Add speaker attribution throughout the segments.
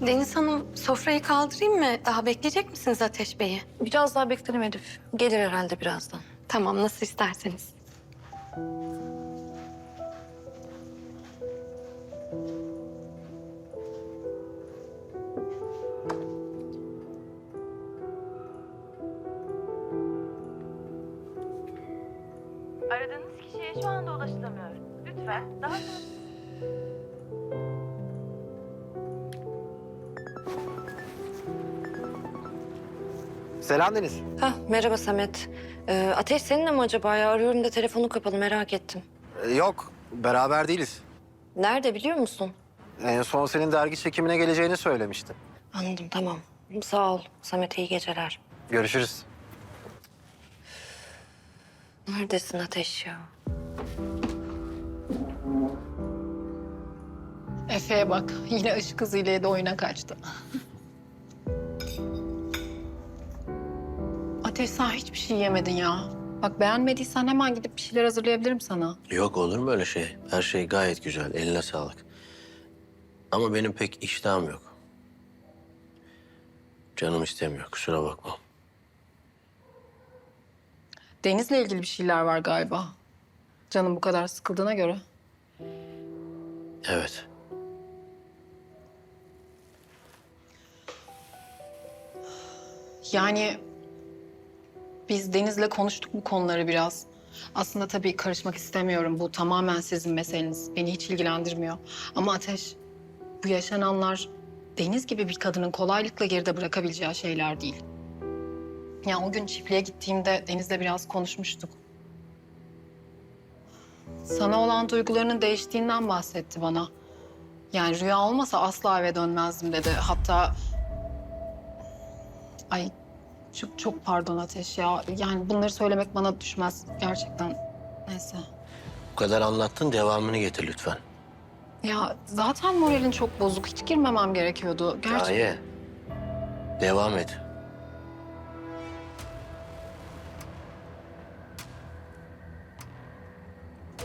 Speaker 1: Deniz Hanım sofrayı kaldırayım mı? Daha bekleyecek misiniz Ateş Bey'i?
Speaker 2: Biraz daha beklerim Elif. Gelir herhalde birazdan.
Speaker 1: Tamam nasıl isterseniz.
Speaker 3: Aradığınız kişiye şu anda ulaşılamıyor. Lütfen daha sonra...
Speaker 4: Selam Deniz.
Speaker 2: Hah, merhaba Samet. Ee, Ateş seninle mi acaba ya? Arıyorum da telefonu kapalı merak ettim.
Speaker 4: Ee, yok, beraber değiliz.
Speaker 2: Nerede biliyor musun?
Speaker 4: En son senin dergi çekimine geleceğini söylemişti.
Speaker 2: Anladım tamam. Sağ ol Samet iyi geceler.
Speaker 4: Görüşürüz.
Speaker 2: Neredesin Ateş ya?
Speaker 5: Efe'ye bak. Yine ışık hızıyla de oyuna kaçtı. Sen hiçbir şey yemedin ya. Bak beğenmediysen hemen gidip bir şeyler hazırlayabilirim sana.
Speaker 6: Yok olur mu öyle şey? Her şey gayet güzel. Eline sağlık. Ama benim pek iştahım yok. Canım istemiyor. Kusura bakma.
Speaker 5: Deniz'le ilgili bir şeyler var galiba. Canım bu kadar sıkıldığına göre.
Speaker 6: Evet.
Speaker 5: Yani biz Deniz'le konuştuk bu konuları biraz. Aslında tabii karışmak istemiyorum. Bu tamamen sizin meseleniz. Beni hiç ilgilendirmiyor. Ama Ateş, bu yaşananlar Deniz gibi bir kadının kolaylıkla geride bırakabileceği şeyler değil. Ya o gün çiftliğe gittiğimde Deniz'le biraz konuşmuştuk. Sana olan duygularının değiştiğinden bahsetti bana. Yani rüya olmasa asla eve dönmezdim dedi. Hatta Ay çok çok pardon Ateş ya. Yani bunları söylemek bana düşmez gerçekten. Neyse.
Speaker 6: Bu kadar anlattın. Devamını getir lütfen.
Speaker 5: Ya zaten moralin çok bozuk. Hiç girmemem gerekiyordu. Gerçekten.
Speaker 6: Gaye. Devam et.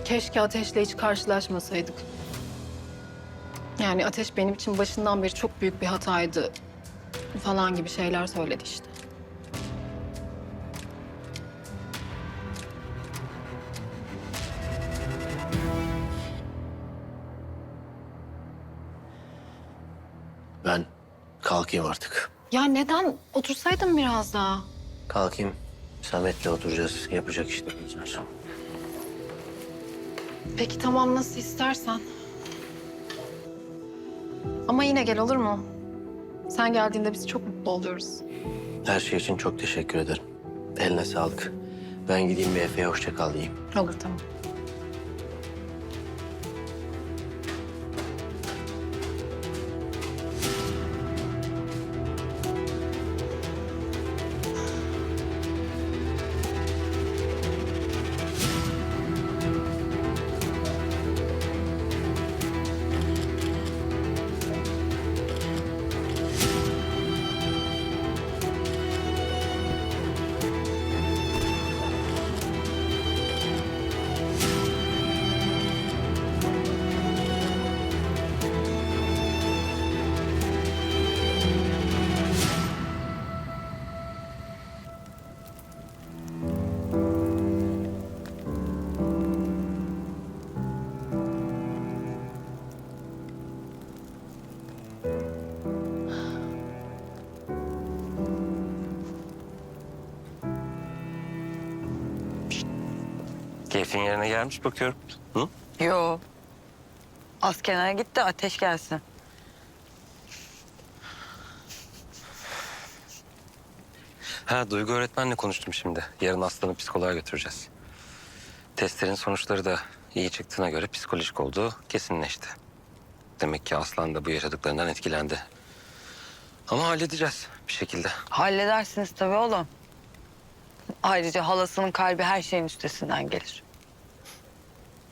Speaker 5: Keşke Ateş'le hiç karşılaşmasaydık. Yani Ateş benim için başından beri çok büyük bir hataydı falan gibi şeyler söyledi işte.
Speaker 6: Kalkayım artık.
Speaker 5: Ya neden? Otursaydın biraz daha.
Speaker 6: Kalkayım. Samet'le oturacağız. Yapacak işlerimiz var.
Speaker 5: Peki tamam nasıl istersen. Ama yine gel olur mu? Sen geldiğinde biz çok mutlu oluyoruz.
Speaker 6: Her şey için çok teşekkür ederim. Eline sağlık. Ben gideyim bir Efe'ye hoşça kal diyeyim.
Speaker 5: Olur tamam.
Speaker 7: Keyfin yerine gelmiş bakıyorum. Hı?
Speaker 3: Yo. Az kenara git de ateş gelsin.
Speaker 7: Ha Duygu öğretmenle konuştum şimdi. Yarın Aslan'ı psikoloğa götüreceğiz. Testlerin sonuçları da iyi çıktığına göre psikolojik olduğu kesinleşti. Demek ki Aslan da bu yaşadıklarından etkilendi. Ama halledeceğiz bir şekilde.
Speaker 3: Halledersiniz tabii oğlum. Ayrıca halasının kalbi her şeyin üstesinden gelir.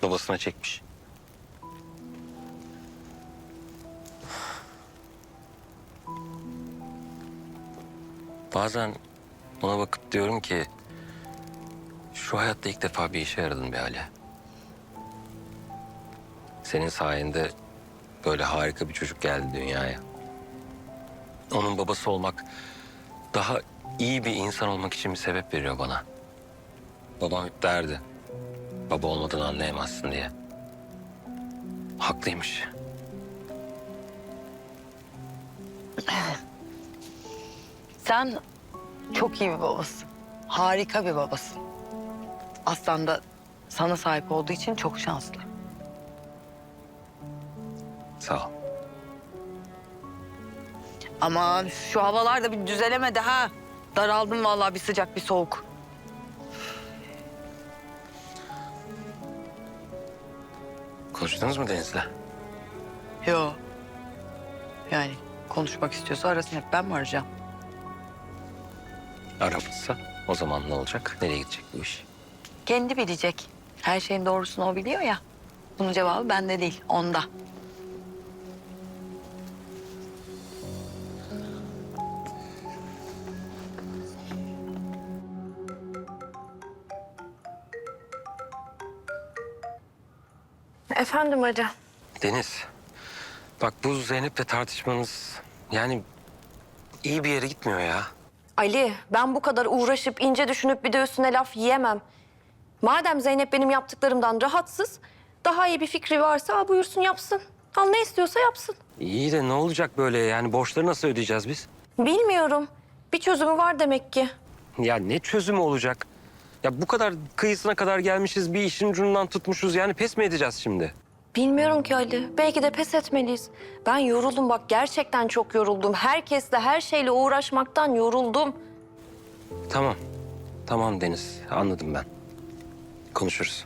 Speaker 7: Babasına çekmiş. Bazen ona bakıp diyorum ki... ...şu hayatta ilk defa bir işe yaradın be Ali. Senin sayende böyle harika bir çocuk geldi dünyaya. onun babası olmak daha iyi bir insan olmak için bir sebep veriyor bana. Babam hep derdi. Baba olmadan anlayamazsın diye. Haklıymış.
Speaker 3: Sen çok iyi bir babasın. Harika bir babasın. Aslan da sana sahip olduğu için çok şanslı.
Speaker 7: Sağ ol.
Speaker 3: Aman şu havalar da bir düzelemedi ha. Daraldım vallahi bir sıcak bir soğuk.
Speaker 7: Konuştunuz mu Deniz'le?
Speaker 3: Yo. Yani konuşmak istiyorsa arasın hep ben mi arayacağım?
Speaker 7: Aramızsa o zaman ne olacak? Nereye gidecek bu iş?
Speaker 3: Kendi bilecek. Her şeyin doğrusunu o biliyor ya. Bunun cevabı bende değil, onda.
Speaker 2: Efendim Ali.
Speaker 7: Deniz, bak bu Zeynep'le tartışmanız yani iyi bir yere gitmiyor ya.
Speaker 2: Ali ben bu kadar uğraşıp ince düşünüp bir de üstüne laf yiyemem. Madem Zeynep benim yaptıklarımdan rahatsız, daha iyi bir fikri varsa buyursun yapsın. Al ne istiyorsa yapsın.
Speaker 7: İyi de ne olacak böyle yani borçları nasıl ödeyeceğiz biz?
Speaker 2: Bilmiyorum. Bir çözümü var demek ki.
Speaker 7: Ya ne çözümü olacak? Ya bu kadar kıyısına kadar gelmişiz bir işin ucundan tutmuşuz yani pes mi edeceğiz şimdi?
Speaker 2: Bilmiyorum ki Ali. Belki de pes etmeliyiz. Ben yoruldum bak gerçekten çok yoruldum. Herkesle her şeyle uğraşmaktan yoruldum.
Speaker 7: Tamam. Tamam Deniz anladım ben. Konuşuruz.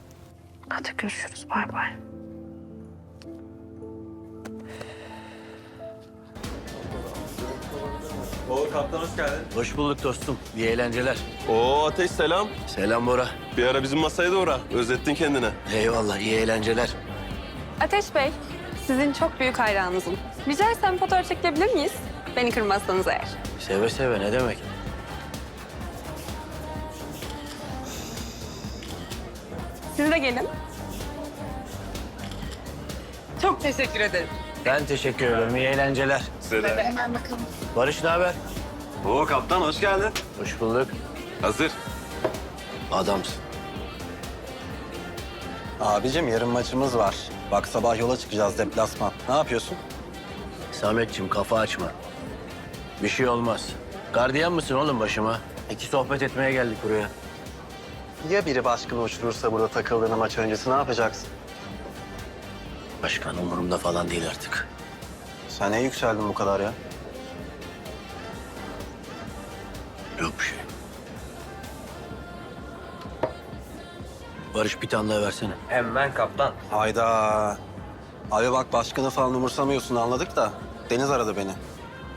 Speaker 2: Hadi görüşürüz. Bay bay.
Speaker 8: Oo kaptan hoş geldin.
Speaker 6: Hoş bulduk dostum. İyi eğlenceler.
Speaker 8: Oo Ateş selam.
Speaker 6: Selam Bora.
Speaker 8: Bir ara bizim masaya da uğra. Özlettin kendine.
Speaker 6: Eyvallah iyi eğlenceler.
Speaker 1: Ateş Bey, sizin çok büyük hayranınızım. Rica etsem fotoğraf çekebilir miyiz? Beni kırmazsanız eğer.
Speaker 6: Seve seve ne demek?
Speaker 1: Siz de gelin.
Speaker 3: Çok teşekkür ederim.
Speaker 6: Ben teşekkür ederim. İyi eğlenceler.
Speaker 8: Size de.
Speaker 6: Barış ne haber?
Speaker 8: Oo kaptan hoş geldin.
Speaker 6: Hoş bulduk.
Speaker 8: Hazır.
Speaker 6: Adamsın.
Speaker 4: Abicim yarın maçımız var. Bak sabah yola çıkacağız deplasman. Ne yapıyorsun?
Speaker 6: Sametçim kafa açma. Bir şey olmaz. Gardiyan mısın oğlum başıma? İki sohbet etmeye geldik buraya.
Speaker 4: Ya biri başkanı uçurursa burada takıldığını maç öncesi ne yapacaksın?
Speaker 6: Başkan umurumda falan değil artık.
Speaker 4: Sen ne yükseldin bu kadar ya?
Speaker 6: Yok bir şey. Barış bir tane daha versene.
Speaker 4: Hayda. Abi bak başkanı falan umursamıyorsun anladık da. Deniz aradı beni.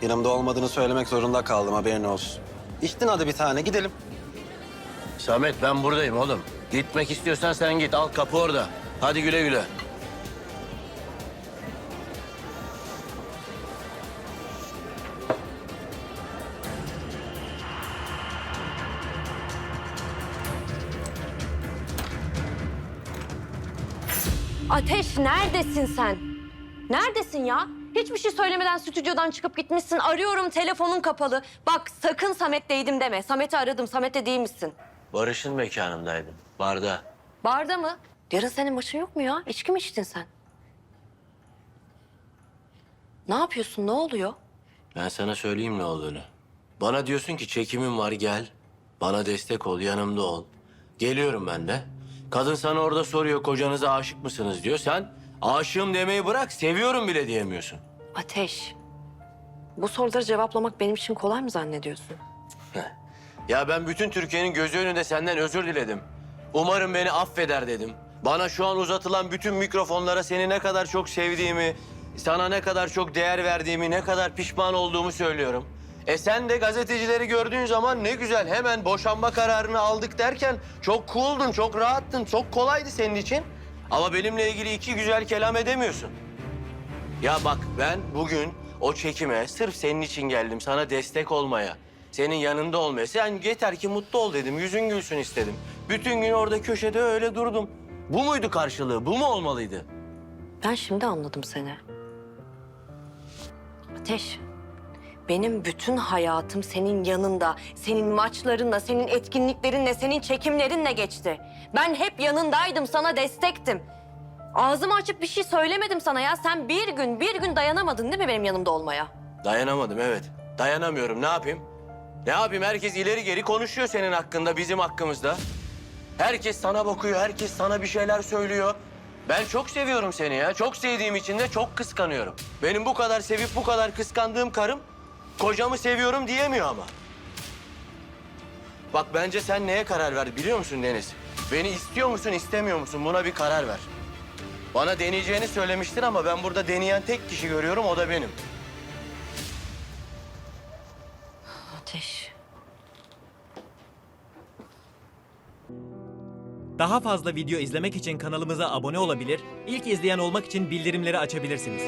Speaker 4: Yanımda olmadığını söylemek zorunda kaldım haberin olsun. İçtin hadi bir tane gidelim.
Speaker 6: Samet ben buradayım oğlum. Gitmek istiyorsan sen git. Al kapı orada. Hadi güle güle.
Speaker 2: Ateş neredesin sen? Neredesin ya? Hiçbir şey söylemeden stüdyodan çıkıp gitmişsin. Arıyorum telefonun kapalı. Bak sakın Samet'teydim deme. Samet'i aradım. Samet'te değil misin?
Speaker 6: Barış'ın mekanındaydım. Barda.
Speaker 2: Barda mı? Yarın senin maçın yok mu ya? İçki mi içtin sen? Ne yapıyorsun? Ne oluyor?
Speaker 6: Ben sana söyleyeyim ne olduğunu. Bana diyorsun ki çekimim var gel. Bana destek ol, yanımda ol. Geliyorum ben de. Kadın sana orada soruyor kocanıza aşık mısınız diyor. Sen aşığım demeyi bırak, seviyorum bile diyemiyorsun.
Speaker 2: Ateş. Bu soruları cevaplamak benim için kolay mı zannediyorsun?
Speaker 6: Ya ben bütün Türkiye'nin gözü önünde senden özür diledim. Umarım beni affeder dedim. Bana şu an uzatılan bütün mikrofonlara seni ne kadar çok sevdiğimi, sana ne kadar çok değer verdiğimi, ne kadar pişman olduğumu söylüyorum. E sen de gazetecileri gördüğün zaman ne güzel hemen boşanma kararını aldık derken çok cool'dun, çok rahattın, çok kolaydı senin için. Ama benimle ilgili iki güzel kelam edemiyorsun. Ya bak ben bugün o çekime sırf senin için geldim. Sana destek olmaya. Senin yanında olmaya. Sen yeter ki mutlu ol dedim. Yüzün gülsün istedim. Bütün gün orada köşede öyle durdum. Bu muydu karşılığı? Bu mu olmalıydı?
Speaker 2: Ben şimdi anladım seni. Ateş, Benim bütün hayatım senin yanında, senin maçlarınla, senin etkinliklerinle, senin çekimlerinle geçti. Ben hep yanındaydım, sana destektim. Ağzımı açıp bir şey söylemedim sana ya. Sen bir gün, bir gün dayanamadın değil mi benim yanımda olmaya?
Speaker 6: Dayanamadım evet. Dayanamıyorum. Ne yapayım? Ne yapayım? Herkes ileri geri konuşuyor senin hakkında, bizim hakkımızda. Herkes sana bakıyor, herkes sana bir şeyler söylüyor. Ben çok seviyorum seni ya. Çok sevdiğim için de çok kıskanıyorum. Benim bu kadar sevip bu kadar kıskandığım karım kocamı seviyorum diyemiyor ama. Bak bence sen neye karar ver biliyor musun Deniz? Beni istiyor musun, istemiyor musun? Buna bir karar ver. Bana deneyeceğini söylemiştin ama ben burada deneyen tek kişi görüyorum, o da benim.
Speaker 2: Ateş.
Speaker 9: Daha fazla video izlemek için kanalımıza abone olabilir, ilk izleyen olmak için bildirimleri açabilirsiniz.